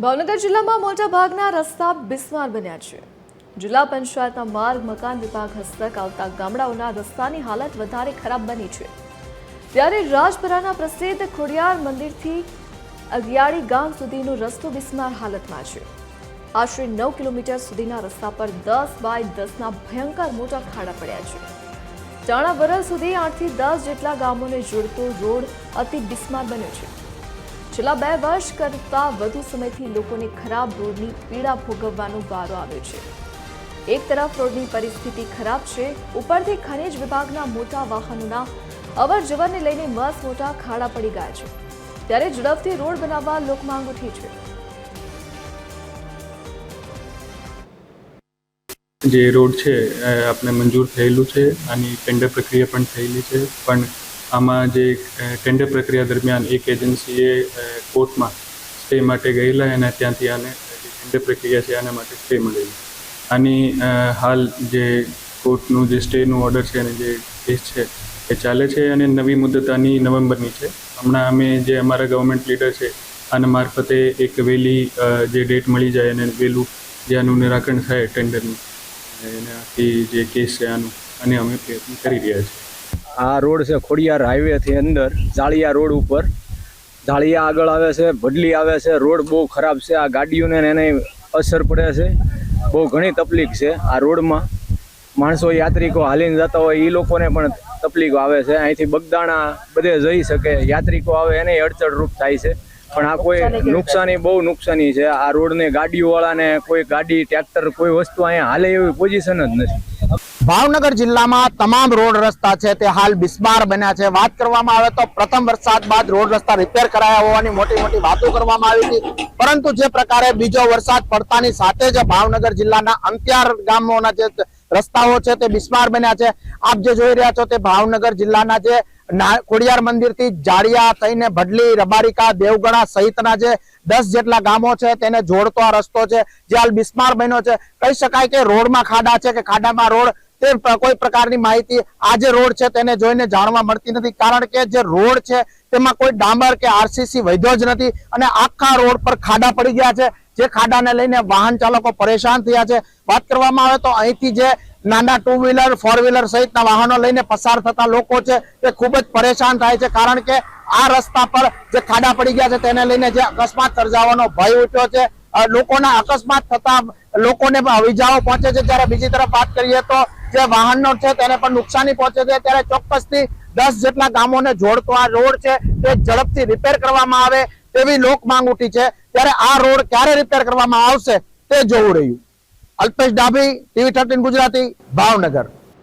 ભાવનગર જિલ્લામાં મોટા ભાગના રસ્તા બિસ્માર બન્યા છે. જિલ્લા પંચાયતના માર્ગ, મકાન વિભાગ હસ્તક આવતા ગામડાઓના રસ્તાની હાલત વધારે ખરાબ બની છે. ત્યારે રાજપરાના પ્રસિદ્ધ ખોડિયાર મંદિરથી અગિયાળી ગામ સુધીનો રસ્તો બિસ્માર હાલતમાં છે. આશરે નવ કિલોમીટર સુધીના રસ્તા પર દસ બાય દસના ભયંકર મોટા ખાડા પડ્યા છે. ચાણા વરસ સુધી આઠથી દસ જેટલા ગામોને જોડતો રોડ અતિ બિસ્માર બન્યો છે. છેલ્લા બે વર્ષ કરતાં વધુ સમયથી લોકોને ખરાબ રોડની પીડા ભોગવવાનો વારો આવ્યો છે. એક તરફ રોડની પરિસ્થિતિ ખરાબ છે. ઉપરથી ખનિજ વિભાગના મોટા વાહનોના અવર જવરને લઈને મસ મોટા ખાડા પડી ગયા છે. ત્યારે ઝડપથી રોડ બનાવવા લોકમાંગ ઉઠી છે. જે રોડ છે આપણે મંજૂર થયેલું છે આની ટેન્ડર પ્રક્રિયા પણ થયેલી છે. પણ આમાં જે ટેન્ડર પ્રક્રિયા દરમિયાન એક એજન્સીએ કોર્ટમાં સ્ટે માટે ગયેલા અને ત્યાંથી આને ટેન્ડર પ્રક્રિયા છે આના માટે સ્ટે મળેલી. આની હાલ જે કોર્ટનું જે સ્ટેનું ઓર્ડર છે અને જે કેસ છે, એ ચાલે છે અને નવી મુદત આની નવેમ્બરની છે. હમણાં અમે જે અમારા ગવર્મેન્ટ લીડર છે, આના મારફતે એક વહેલી જે ડેટ મળી જાય અને વહેલું જે આનું નિરાકરણ થાય ટેન્ડરનું એનાથી જે કેસ છે આનું, અને અમે પ્રયત્ન કરી રહ્યા છીએ. આ રોડ છે ખોડિયાર હાઈવેથી અંદર જાળિયા રોડ ઉપર. જાળિયા આગળ આવે છે ભડલી આવે છે રોડ બહુ ખરાબ છે આ ગાડીઓને એને અસર પડે છે. બહુ ઘણી તકલીફ છે આ રોડમાં. માણસો યાત્રિકો હાલીને જતા હોય એ લોકોને પણ તકલીફ આવે છે. અહીંથી બગદાણા બધે જઈ શકે યાત્રિકો આવે એને અડચણરૂપ થાય છે. પણ આ કોઈ નુકસાની બહુ નુકસાની છે. આ રોડને ગાડીઓવાળાને કોઈ ગાડી ટ્રેક્ટર કોઈ વસ્તુ અહીંયા હાલે એવી પોઝિશન જ નથી. ભાવનગર જિલ્લામાં તમામ રોડ રસ્તા છે તે હાલ બિસ્માર બન્યા છે. વાત કરવામાં આવે તો પ્રથમ વરસાદ બાદ રોડ રસ્તા રિપેર કરાયા હોવાની મોટી મોટી વાતો કરવામાં આવી હતી. પરંતુ જે પ્રકારે બીજો વરસાદ પડતાની સાથે જ ભાવનગર જિલ્લાના અંત્યાર ગામોના જે રસ્તાઓ છે તે બિસ્માર બન્યા છે. આપ જે જોઈ રહ્યા છો તે ભાવનગર જિલ્લાના જે ખોડિયાર મંદિરથી જાડિયા થઈને ભડલી, રબારિકા, દેવગણા સહિતના જે દસ જેટલા ગામો છે તેને જોડતો આ રસ્તો છે. જે હાલ બિસ્માર બન્યો છે. કહી શકાય કે રોડમાં ખાડા છે કે ખાડામાં રોડ તે કોઈ પ્રકારની માહિતી આ જે રોડ છે તેને જોઈને જાણવા મળતી નથી. કારણ કે જે રોડ છે તેમાં કોઈ ડામર કે આરસીસી વૈધો જ નથી અને આખા રોડ પર ખાડા પડી ગયા છે. જે ખાડાને લઈને વાહન ચાલકો પરેશાન થયા છે. વાત કરવામાં આવે તો અહીંથી જે નાના ટુ વ્હીલર ફોર વ્હીલર સહિતના વાહનો લઈને પસાર થતા લોકો છે તે ખૂબ જ પરેશાન થાય છે. કારણ કે આ રસ્તા પર જે ખાડા પડી ગયા છે તેને લઈને જે અકસ્માત સર્જાવાનો ભય ઉઠ્યો છે. લોકોના અકસ્માત થતા લોકોને ઇજાઓ પહોંચે છે. જ્યારે બીજી તરફ વાત કરીએ તો જે વાહનો છે તેને પણ નુકસાની પહોંચે છે. ત્યારે ચોક્કસથી દસ જેટલા ગામોને જોડતો આ રોડ છે તે ઝડપથી રિપેર કરવામાં આવે તેવી લોક માંગ ઉઠી છે. ત્યારે આ રોડ ક્યારે રિપેર કરવામાં આવશે તે જોવું રહ્યું. Alpesh Dabhi TV thirteen Gujarati, Bhavnagar.